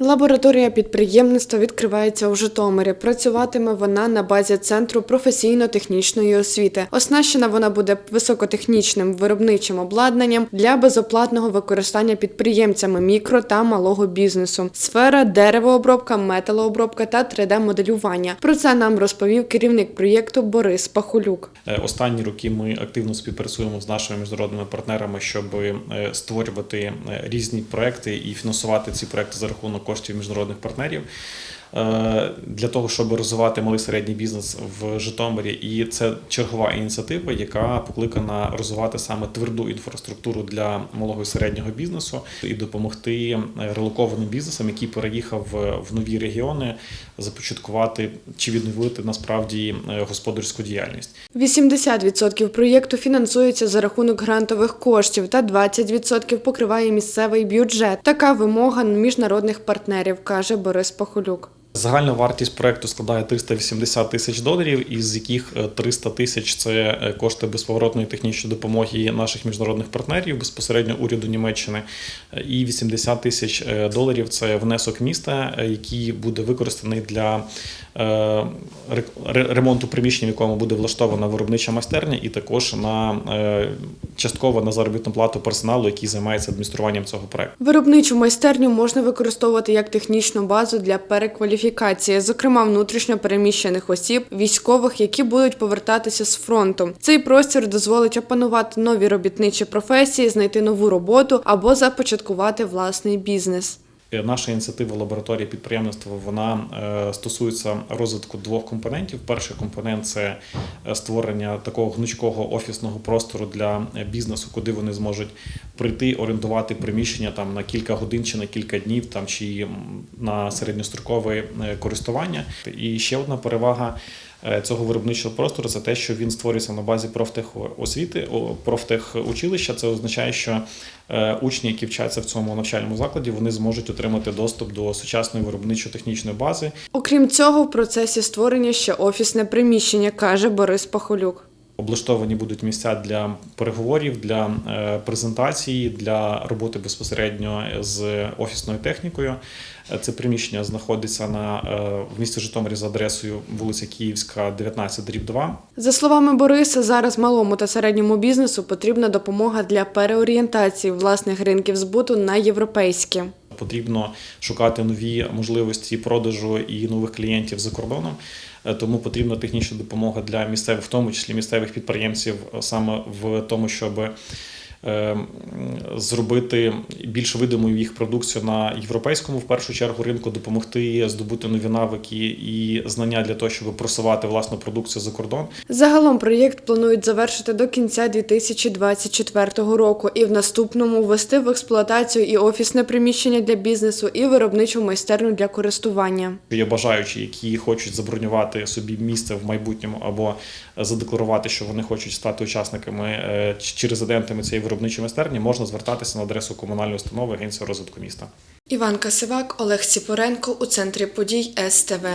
Лабораторія підприємництва відкривається у Житомирі. Працюватиме вона на базі центру професійно-технічної освіти. Оснащена вона буде високотехнічним виробничим обладнанням для безоплатного використання підприємцями мікро та малого бізнесу. Сфера деревообробка, металообробка та 3D-моделювання. Про це нам розповів керівник проєкту Борис Пахулюк. Е, Останні роки ми активно співпрацюємо з нашими міжнародними партнерами, щоб е, створювати е, різні проекти і фінансувати ці проекти за рахунок коштів міжнародних партнерів. Е, Для того щоб розвивати малий середній бізнес в Житомирі, і це чергова ініціатива, яка покликана розвивати саме тверду інфраструктуру для малого і середнього бізнесу і допомогти е, релокованим бізнесам, які переїхав в- нові регіони, започаткувати чи відновити насправді е, господарську діяльність. 80% проєкту фінансується за рахунок грантових коштів та 20% покриває місцевий бюджет. Така вимога міжнародних партнерів, каже Борис Пахулюк. Загальна вартість проекту складає 380 тисяч доларів, із яких е, 300 тисяч це е, кошти безповоротної технічної допомоги наших міжнародних партнерів, безпосередньо уряду Німеччини, Е, і 80 тисяч е, доларів це внесок міста, е, який буде використаний для е, ре- ре- ремонту приміщення, в якому буде влаштована виробнича майстерня, і також на е, частково на заробітну плату персоналу, який займається адмініструванням цього проекту. Виробничу майстерню можна використовувати як технічну базу для перекваліфікації, зокрема внутрішньо переміщених осіб, військових, які будуть повертатися з фронту. Цей простір дозволить опанувати нові робітничі професії, знайти нову роботу або започаткувати власний бізнес. Е, Наша ініціатива лабораторії підприємництва вона е, стосується розвитку двох компонентів. Перший компонент це е, створення такого гнучкого офісного простору для бізнесу, куди вони зможуть прийти, орендувати приміщення там на кілька годин чи на кілька днів, там чи на середньострокове користування. І ще одна перевага. Е, Цього виробничого простору за те, що він створюється на базі профтехосвіти, профтехучилища. Це означає, що е, учні, які вчаться в цьому навчальному закладі, вони зможуть отримати доступ до сучасної виробничо-технічної бази, Окрім цього, в процесі створення ще офісне приміщення, каже Борис Пахулюк. Облаштовані будуть місця для переговорів, для е, презентації, для роботи безпосередньо з офісною технікою. Е, Це приміщення знаходиться на е, в місті Житомирі за адресою вулиця Київська, 19, дріб 2. За словами Бориса, зараз малому та середньому бізнесу потрібна допомога для переорієнтації власних ринків збуту на європейські. Потрібно шукати нові можливості продажу і нових клієнтів за кордоном. Е, Тому потрібна технічна допомога для місцевих, в тому числі місцевих підприємців, е, саме в тому, щоб зробити більш видимою їх продукцію на європейському в першу чергу ринку, допомогти здобути нові навики і знання для того, щоб просувати власну продукцію за кордон. Загалом проєкт планують завершити до кінця 2024 року і в наступному ввести в експлуатацію і офісне приміщення для бізнесу, і виробничу майстерню для користування. Є бажаючі, які хочуть забронювати собі місце в майбутньому або задекларувати, що вони хочуть стати учасниками е, чи резидентами цієї виробничої майстерні, можна звертатися на адресу комунальної установи Агенції розвитку міста. Іван Касивак, Олег Сіпоренко у центрі подій СТВ.